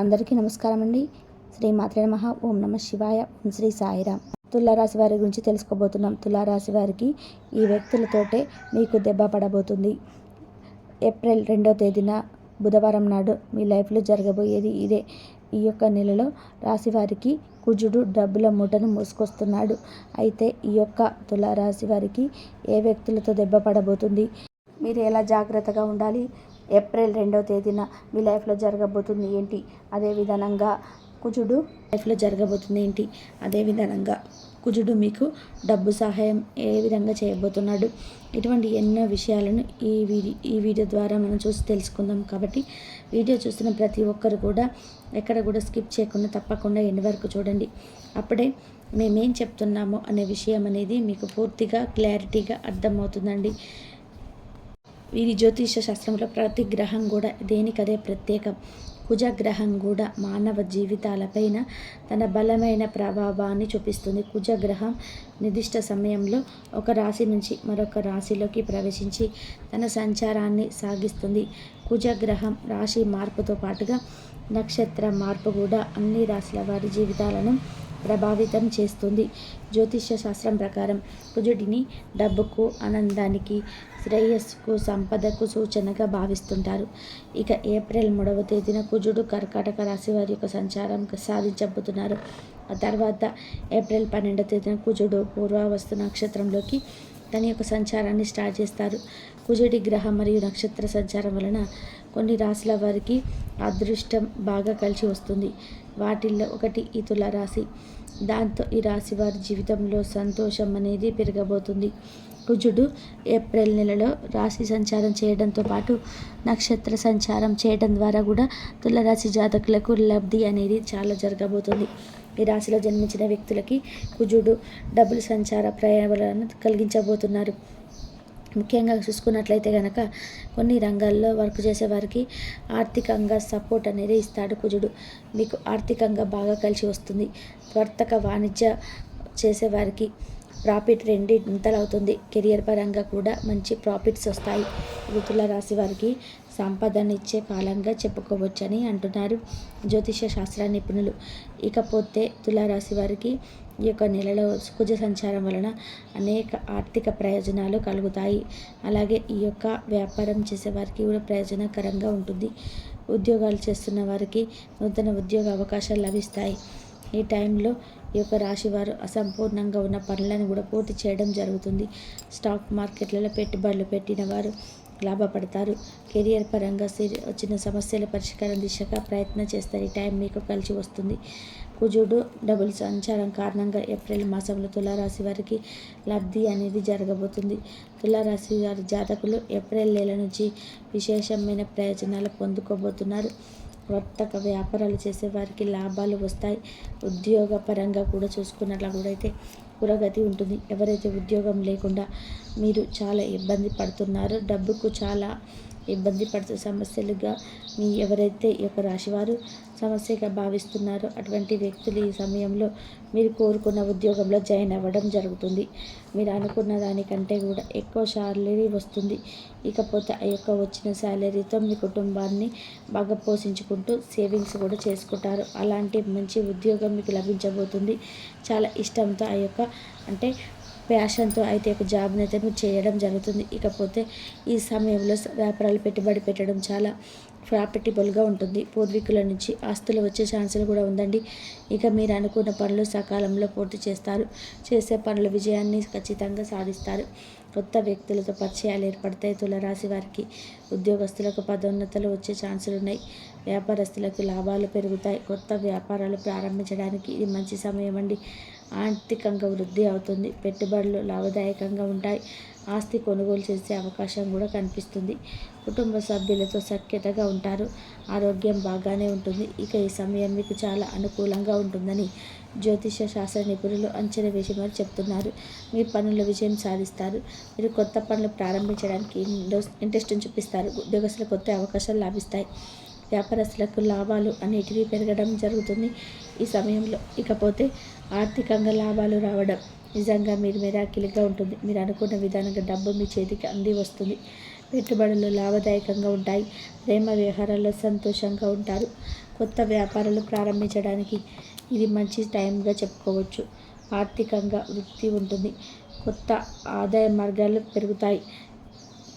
అందరికీ నమస్కారం అండి. శ్రీ మాత్రే నమః. ఓం నమ శివాయ. ఓం శ్రీ సాయిరామ్. తులారాశి వారి గురించి తెలుసుకోబోతున్నాం. తులారాశి వారికి ఈ వ్యక్తులతోటే మీకు దెబ్బ పడబోతుంది. ఏప్రిల్ రెండో తేదీన బుధవారం నాడు మీ లైఫ్లో జరగబోయేది ఇదే. ఈ యొక్క నెలలో రాశి వారికి కుజుడు డబ్బుల మూటను మోసుకొస్తున్నాడు. అయితే ఈ యొక్క తులారాశి వారికి ఏ వ్యక్తులతో దెబ్బ పడబోతుంది? మీరు ఎలా జాగ్రత్తగా ఉండాలి? ఏప్రిల్ రెండవ తేదీన మీ లైఫ్లో జరగబోతుంది ఏంటి? అదే విధానంగా కుజుడు లైఫ్లో జరగబోతుంది ఏంటి? అదే విధానంగా కుజుడు మీకు డబ్బు సహాయం ఏ విధంగా చేయబోతున్నాడు? ఇటువంటి ఎన్నో విషయాలను ఈ వీడియో ఈ వీడియో ద్వారా మనం చూసి తెలుసుకుందాం కాబట్టి వీడియో చూస్తున్న ప్రతి ఒక్కరు కూడా ఎక్కడ కూడా స్కిప్ చేయకుండా తప్పకుండా ఎండ్ వరకు చూడండి. అప్పుడే మేమేం చెప్తున్నామో అనే విషయం అనేది మీకు పూర్తిగా క్లారిటీగా అర్థమవుతుందండి. వీరి జ్యోతిష శాస్త్రంలో ప్రతి గ్రహం కూడా దేనికదే ప్రత్యేకం. కుజగ్రహం కూడా మానవ జీవితాలపైన తన బలమైన ప్రభావాన్ని చూపిస్తుంది. కుజగ్రహం నిర్దిష్ట సమయంలో ఒక రాశి నుంచి మరొక రాశిలోకి ప్రవేశించి తన సంచారాన్ని సాగిస్తుంది. కుజగ్రహం రాశి మార్పుతో పాటుగా నక్షత్ర మార్పు కూడా అన్ని రాశుల వారి జీవితాలను ప్రభావితం చేస్తుంది. జ్యోతిష్య శాస్త్రం ప్రకారం కుజుడిని డబ్బుకు ఆనందానికి శ్రేయస్సుకు సంపదకు సూచనగా భావిస్తుంటారు. ఇక ఏప్రిల్ మూడవ తేదీన కుజుడు కర్కాటక రాశి వారి యొక్క సంచారం సాధించబోతున్నారు. ఆ తర్వాత ఏప్రిల్ పన్నెండవ తేదీన కుజుడు పూర్వావస్తు నక్షత్రంలోకి తన యొక్క సంచారాన్ని స్టార్ట్ చేస్తారు. కుజుడి గ్రహం మరియు నక్షత్ర సంచారం వలన కొన్ని రాశుల వారికి అదృష్టం బాగా కలిసి వస్తుంది. వాటిల్లో ఒకటి ఈ తులారాశి దాంతో ఈ రాశి వారి జీవితంలో సంతోషం అనేది పెరగబోతుంది. కుజుడు ఏప్రిల్ నెలలో రాశి సంచారం చేయడంతో పాటు నక్షత్ర సంచారం చేయడం ద్వారా కూడా తులరాశి జాతకులకు లబ్ధి అనేది చాలా జరగబోతుంది. ఈ రాశిలో జన్మించిన వ్యక్తులకి కుజుడు డబ్బులు సంచార ప్రయాణాలను కలిగించబోతున్నారు. ముఖ్యంగా చూసుకున్నట్లయితే కనుక కొన్ని రంగాల్లో వర్క్ చేసే వారికి ఆర్థికంగా సపోర్ట్ అనేది ఇస్తాడు కుజుడు. మీకు ఆర్థికంగా బాగా కలిసి వస్తుంది. వర్తక వాణిజ్య చేసేవారికి ప్రాఫిట్ రెండింతలు అవుతుంది కెరియర్ పరంగా కూడా మంచి ప్రాఫిట్స్ వస్తాయి. ఋతుల రాశి వారికి సంపదనిచ్చే కాలంగా చెప్పుకోవచ్చని అంటున్నారు జ్యోతిష శాస్త్ర నిపుణులు. ఇకపోతే తులారాశి వారికి ఈ యొక్క నెలలో కుజ సంచారం వలన అనేక ఆర్థిక ప్రయోజనాలు కలుగుతాయి. అలాగే ఈ యొక్క వ్యాపారం చేసే వారికి కూడా ప్రయోజనకరంగా ఉంటుంది. ఉద్యోగాలు చేస్తున్న వారికి నూతన ఉద్యోగ అవకాశాలు లభిస్తాయి. ఈ టైంలో ఈ యొక్క రాశి వారు అసంపూర్ణంగా ఉన్న పనులను కూడా పూర్తి చేయడం జరుగుతుంది. స్టాక్ మార్కెట్లలో పెట్టుబడులు పెట్టిన వారు లాభపడతారు. కెరియర్ పరంగా వచ్చిన సమస్యల పరిష్కారం దిశగా ప్రయత్నం చేస్తారు. ఈ టైం మీకు కలిసి వస్తుంది. కుజుడు డబుల్ సంచారం కారణంగా ఏప్రిల్ మాసంలో తులారాశి వారికి లబ్ధి అనేది జరగబోతుంది. తులారాశి వారి జాతకులు ఏప్రిల్ నెల నుంచి విశేషమైన ప్రయోజనాలు పొందుకోబోతున్నారు. వర్తక వ్యాపారాలు చేసే వారికి లాభాలు వస్తాయి. ఉద్యోగ పరంగా కూడా చూసుకున్నట్లు కూడా అయితే పురోగతి ఉంటుంది. ఎవరైతే ఉద్యోగం లేకుండా మీరు చాలా ఇబ్బంది పడుతున్నారో డబ్బుకు చాలా ఇబ్బంది పడుతూ సమస్యలుగా మీ ఎవరైతే ఈ యొక్క రాశివారు సమస్యగా భావిస్తున్నారో అటువంటి వ్యక్తులు ఈ సమయంలో మీరు కోరుకున్న ఉద్యోగంలో జాయిన్ అవ్వడం జరుగుతుంది. మీరు అనుకున్న దానికంటే కూడా ఎక్కువ శాలరీ వస్తుంది. ఇకపోతే ఆ యొక్క వచ్చిన శాలరీతో మీ కుటుంబాన్ని బాగా పోషించుకుంటూ సేవింగ్స్ కూడా చేసుకుంటారు. అలాంటి మంచి ఉద్యోగం మీకు లభించబోతుంది. చాలా ఇష్టంతో ఆ యొక్క అంటే ప్యాషన్తో అయితే ఒక జాబ్ని అయితే మీరు చేయడం జరుగుతుంది. ఇకపోతే ఈ సమయంలో వ్యాపారాలు పెట్టుబడి పెట్టడం చాలా ప్రాఫిటబుల్గా ఉంటుంది. పూర్వీకుల నుంచి ఆస్తులు వచ్చే ఛాన్సులు కూడా ఉందండి. ఇక మీరు అనుకున్న పనులు సకాలంలో పూర్తి చేస్తారు. చేసే పనుల విజయాన్ని ఖచ్చితంగా సాధిస్తారు. కొత్త వ్యక్తులతో పరిచయాలు ఏర్పడతాయి. తులరాశి వారికి ఉద్యోగస్తులకు పదోన్నతలు వచ్చే ఛాన్సులు ఉన్నాయి వ్యాపారస్తులకు లాభాలు పెరుగుతాయి. కొత్త వ్యాపారాలు ప్రారంభించడానికి ఇది మంచి సమయం అండి ఆర్థికంగా వృద్ధి అవుతుంది. పెట్టుబడులు లాభదాయకంగా ఉంటాయి. ఆస్తి కొనుగోలు చేసే అవకాశం కూడా కనిపిస్తుంది. కుటుంబ సభ్యులతో సఖ్యతగా ఉంటారు. ఆరోగ్యం బాగానే ఉంటుంది. ఇక ఈ సమయం మీకు చాలా అనుకూలంగా ఉంటుందని జ్యోతిష శాస్త్ర నిపుణులు అంచనా వేసి మరి చెప్తున్నారు. మీ పనుల విజయం సాధిస్తారు. మీరు కొత్త పనులు ప్రారంభించడానికి ఇంట్రెస్ట్ చూపిస్తారు. ఉద్యోగస్తులు కొత్త అవకాశాలు లాభిస్తాయి. వ్యాపారస్తులకు లాభాలు అనేటివి పెరగడం జరుగుతుంది ఈ సమయంలో. ఇకపోతే ఆర్థికంగా లాభాలు రావడం నిజంగా మీరు మెరాకిలిగా ఉంటుంది. మీరు అనుకున్న విధానంగా డబ్బు మీ చేతికి అంది వస్తుంది. పెట్టుబడులు లాభదాయకంగా ఉంటాయి. ప్రేమ వ్యవహారాల్లో సంతోషంగా ఉంటారు. కొత్త వ్యాపారాలు ప్రారంభించడానికి ఇది మంచి టైంగా చెప్పుకోవచ్చు. ఆర్థికంగా వృత్తి ఉంటుంది. కొత్త ఆదాయ మార్గాలు పెరుగుతాయి.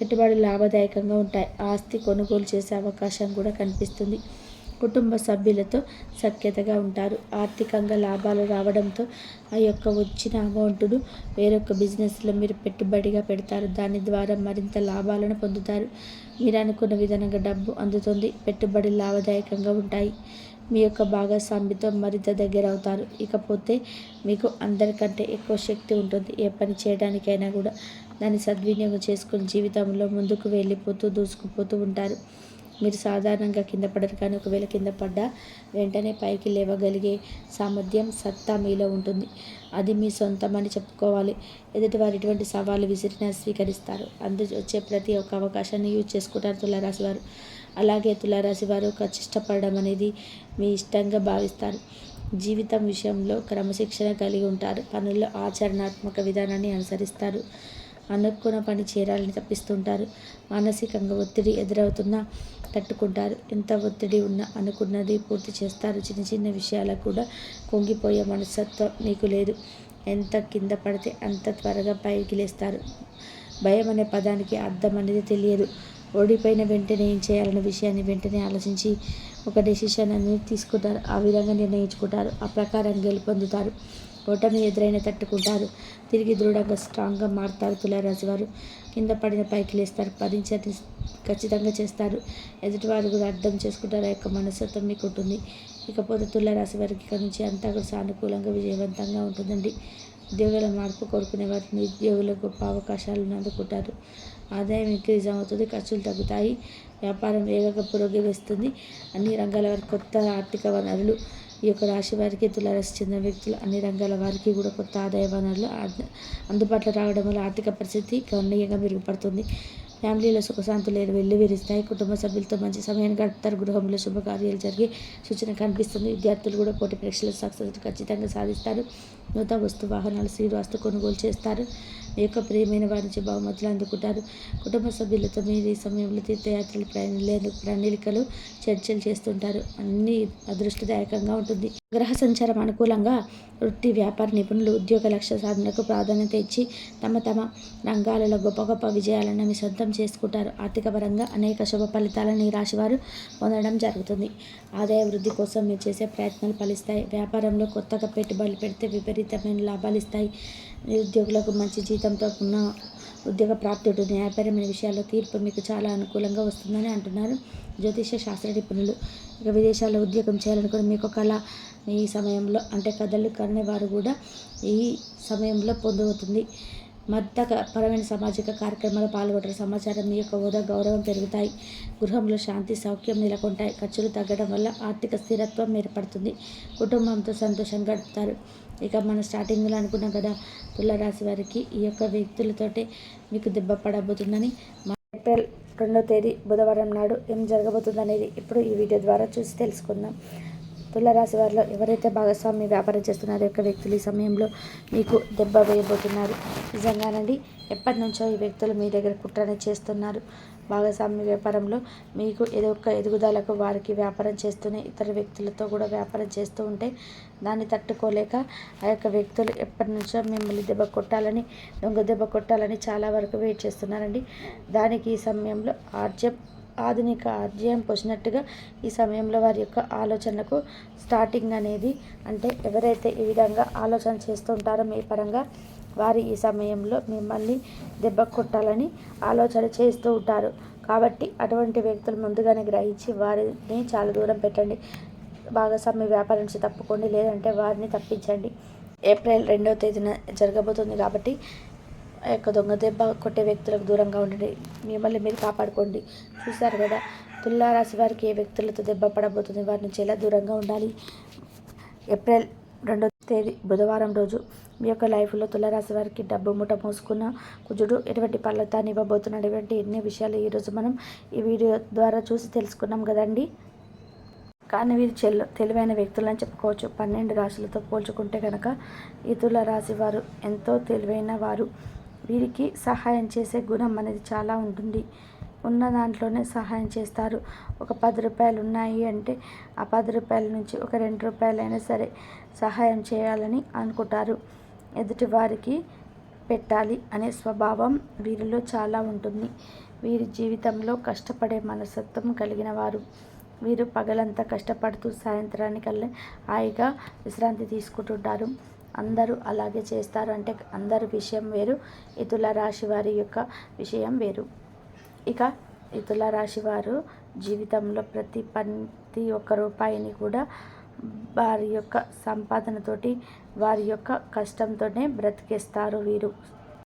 పెట్టుబడులు లాభదాయకంగా ఉంటాయి. ఆస్తి కొనుగోలు చేసే అవకాశం కూడా కనిపిస్తుంది. కుటుంబ సభ్యులతో సఖ్యతగా ఉంటారు. ఆర్థికంగా లాభాలు రావడంతో ఆ యొక్క వచ్చిన అమౌంట్ను వేరొక బిజినెస్లో మీరు పెట్టుబడిగా పెడతారు. దాని ద్వారా మరింత లాభాలను పొందుతారు. మీరు అనుకున్న విధంగా డబ్బు అందుతుంది. పెట్టుబడి లాభదాయకంగా ఉంటాయి. మీ యొక్క భాగస్వామితో మరింత దగ్గర అవుతారు. ఇకపోతే మీకు అందరికంటే ఎక్కువ శక్తి ఉంటుంది. ఏ పని చేయడానికైనా కూడా దాన్ని సద్వినియోగం చేసుకుని జీవితంలో ముందుకు వెళ్ళిపోతూ దూసుకుపోతూ ఉంటారు. మీరు సాధారణంగా కింద పడరు కానీ ఒకవేళ కింద పడ్డా వెంటనే పైకి లేవగలిగే సామర్థ్యం సత్తా మీలో ఉంటుంది. అది మీ సొంతమని చెప్పుకోవాలి. ఎదుటి వారు ఎటువంటి సవాలు విసిరినా స్వీకరిస్తారు. అందు వచ్చే ప్రతి ఒక్క అవకాశాన్ని యూజ్ చేసుకుంటారు తులారాశి వారు. అలాగే తులారాశి వారు కష్టపడడం అనేది మీ ఇష్టంగా భావిస్తారు. జీవితం విషయంలో క్రమశిక్షణ కలిగి ఉంటారు. పనుల్లో ఆచరణాత్మక విధానాన్ని అనుసరిస్తారు. అనుకున్న పని చేరాలని తప్పిస్తుంటారు. మానసికంగా ఒత్తిడి ఎదురవుతున్నా తట్టుకుంటారు. ఎంత ఒత్తిడి ఉన్నా అనుకున్నది పూర్తి చేస్తారు. చిన్న చిన్న విషయాలకు కూడా కుంగిపోయే మనస్తత్వం నీకు లేదు. ఎంత కింద పడితే అంత త్వరగా పైకి లేస్తారు. భయం అనే పదానికి అర్థం అనేది తెలియదు. ఓడిపోయిన వెంటనే ఏం చేయాలనే విషయాన్ని వెంటనే ఆలోచించి ఒక డెసిషన్ అనేది తీసుకుంటారు. ఆ విధంగా నిర్ణయించుకుంటారు. ఆ ప్రకారం గెలుపొందుతారు. ఓటమి ఎదురైన తట్టుకుంటారు. తిరిగి దృఢంగా స్ట్రాంగ్గా మారుతారు తులారాశి వారు కింద పడిన పైకి లేస్తారు. పదించని ఖచ్చితంగా చేస్తారు. ఎదుటివారు కూడా అర్థం చేసుకుంటారు. ఆ యొక్క మనస్తత్వం మీకు ఉంటుంది ఇకపోతే తులారాశి వారికి ఇక్కడ నుంచి అంతా కూడా సానుకూలంగా విజయవంతంగా ఉంటుందండి. ఉద్యోగాల మార్పు కోరుకునే వారిని నిరుద్యోగులకు గొప్ప అవకాశాలను అందుకుంటారు. ఆదాయం ఇంక్రీజ్ అవుతుంది. ఖర్చులు తగ్గుతాయి. వ్యాపారం వేగంగా పురోగమిస్తుంది. అన్ని రంగాల వారికి కొత్త ఆర్థిక వనరులు ఈ యొక్క రాశి వారికి తులారాశి చెందిన వ్యక్తులు అన్ని రంగాల వారికి కూడా కొత్త ఆదాయ వనరులు అందుబాటులో రావడం వల్ల ఆర్థిక పరిస్థితి గణనీయంగా మెరుగుపడుతుంది. ఫ్యామిలీలో సుఖశాంతులు వెళ్ళి విరుస్తాయి కుటుంబ సభ్యులతో మంచి సమయాన్ని గడుపుతారు. గృహంలో శుభకార్యాలు జరిగే సూచన కనిపిస్తుంది. విద్యార్థులు కూడా పోటీ పరీక్షలు సక్సెస్ ఖచ్చితంగా సాధిస్తారు. నూతన వస్తు వాహనాలు శ్రీవాస్తు కొనుగోలు చేస్తారు. మీ యొక్క ప్రియమైన వారి నుంచి బహుమతులు అందుకుంటారు. కుటుంబ సభ్యులతో మీరు ఈ సమయంలో తీర్థయాత్రలు ప్రయాణాలు ప్రణాళికలు చర్చలు చేస్తుంటారు. అన్నీ అదృష్టదాయకంగా ఉంటుంది. గ్రహ సంచారం అనుకూలంగా వృత్తి వ్యాపార నిపుణులు ఉద్యోగ లక్ష్య సాధనకు ప్రాధాన్యత ఇచ్చి తమ తమ రంగాలలో గొప్ప గొప్ప విజయాలను మీ సొంతం చేసుకుంటారు. ఆర్థిక పరంగా అనేక శుభ ఫలితాలను ఈ రాశివారు పొందడం జరుగుతుంది. ఆదాయ వృద్ధి కోసం మీరు చేసే ప్రయత్నాలు ఫలిస్తాయి. వ్యాపారంలో కొత్తగా పెట్టుబడులు పెడితే విపరీతమైన లాభాలు ఇస్తాయి. నిరుద్యోగులకు మంచి జీతంతో ఉన్న ఉద్యోగ ప్రాప్తి ఉంటుంది. న్యాయపరమైన విషయాల్లో తీర్పు మీకు చాలా అనుకూలంగా వస్తుందని అంటున్నారు జ్యోతిష శాస్త్ర నిపుణులు. ఇక విదేశాల్లో ఉద్యోగం చేయాలనుకుని మీకు కళ ఈ సమయంలో అంటే కథలు కనే వారు కూడా ఈ సమయంలో పొందవుతుంది మద్దక పరమైన సామాజిక కార్యక్రమాలు పాల్గొంటారు సమాచారం మీ యొక్క హోదా గౌరవం పెరుగుతాయి. గృహంలో శాంతి సౌఖ్యం నెలకొంటాయి. ఖర్చులు తగ్గడం వల్ల ఆర్థిక స్థిరత్వం ఏర్పడుతుంది. కుటుంబంతో సంతోషంగా గడుపుతారు. ఇక మనం స్టార్టింగ్లో అనుకున్నాం కదా తులరాశి వారికి ఈ యొక్క వ్యక్తులతోటే మీకు దెబ్బ పడబోతుందని. ఏప్రిల్ రెండో తేదీ బుధవారం నాడు ఏం జరగబోతుంది అనేది ఇప్పుడు ఈ వీడియో ద్వారా చూసి తెలుసుకుందాం. తులరాశి వారిలో ఎవరైతే భాగస్వామి వ్యాపారం చేస్తున్నారో యొక్క వ్యక్తులు ఈ సమయంలో మీకు దెబ్బ వేయబోతున్నారు. నిజంగానండి ఎప్పటి నుంచో ఈ వ్యక్తులు మీ దగ్గర కుట్రనే చేస్తున్నారు. భాగస్వామి వ్యాపారంలో మీకు ఏదో ఒక ఎదుగుదలకు వారికి వ్యాపారం చేస్తూనే ఇతర వ్యక్తులతో కూడా వ్యాపారం చేస్తూ ఉంటే దాన్ని తట్టుకోలేక ఆ యొక్క వ్యక్తులు ఎప్పటి నుంచో మిమ్మల్ని దెబ్బ కొట్టాలని దొంగ దెబ్బ కొట్టాలని చాలా వరకు వెయిట్ చేస్తున్నారండి. దానికి ఈ సమయంలో ఆర్జం ఆధునిక ఆర్జయం పోసినట్టుగా ఈ సమయంలో వారి యొక్క ఆలోచనకు స్టార్టింగ్ అనేది అంటే ఎవరైతే ఈ విధంగా ఆలోచన చేస్తుంటారో మీ పరంగా వారి ఈ సమయంలో మిమ్మల్ని దెబ్బ కొట్టాలని ఆలోచన చేస్తూ ఉంటారు. కాబట్టి అటువంటి వ్యక్తులు ముందుగానే గ్రహించి వారిని చాలా దూరం పెట్టండి. భాగస్వామి వ్యాపారం నుంచి తప్పుకోండి. లేదంటే వారిని తప్పించండి. ఏప్రిల్ రెండవ తేదీన జరగబోతుంది కాబట్టి యొక్క దొంగ దెబ్బ కొట్టే వ్యక్తులకు దూరంగా ఉండండి. మిమ్మల్ని మీరు కాపాడుకోండి. చూస్తారు కదా? తులారాశి వారికి ఏ వ్యక్తులతో దెబ్బ పడబోతుంది? వారి నుంచి ఎలా దూరంగా ఉండాలి? ఏప్రిల్ రెండో తేదీ బుధవారం రోజు మీ యొక్క లైఫ్లో తులారాశి వారికి డబ్బు ముఠ మోసుకున్న కుజుడు ఎటువంటి ఫలితాన్ని ఇవ్వబోతున్నాడు? ఇటువంటి ఎన్ని విషయాలు ఈరోజు మనం ఈ వీడియో ద్వారా చూసి తెలుసుకున్నాం కదండి? కానీ వీరు చెల్ తెలివైన వ్యక్తులని చెప్పుకోవచ్చు. పన్నెండు రాశులతో పోల్చుకుంటే కనుక ఈ తుల రాశి వారు ఎంతో తెలివైన వారు. వీరికి సహాయం చేసే గుణం అనేది చాలా ఉంటుంది. ఉన్న దాంట్లోనే సహాయం చేస్తారు. ఒక పది రూపాయలు ఉన్నాయి అంటే ఆ పది రూపాయల నుంచి ఒక రెండు రూపాయలైనా సరే సహాయం చేయాలని అనుకుంటారు. ఎదుటి వారికి పెట్టాలి అనే స్వభావం వీరిలో చాలా ఉంటుంది. వీరి జీవితంలో కష్టపడే మనస్తత్వం కలిగిన వారు. వీరు పగలంతా కష్టపడుతూ సాయంత్రానికల్లా హాయిగా విశ్రాంతి తీసుకుంటుంటారు. అందరూ అలాగే చేస్తారు. అంటే అందరి విషయం వేరు. ఈ తులారాశి వారి యొక్క విషయం వేరు. ఇక ఈ తులారాశి వారు జీవితంలో ప్రతి ప్రతి ఒక్క రూపాయిని కూడా వారి యొక్క సంపాదనతోటి వారి యొక్క కష్టంతోనే బ్రతికేస్తారు వీరు.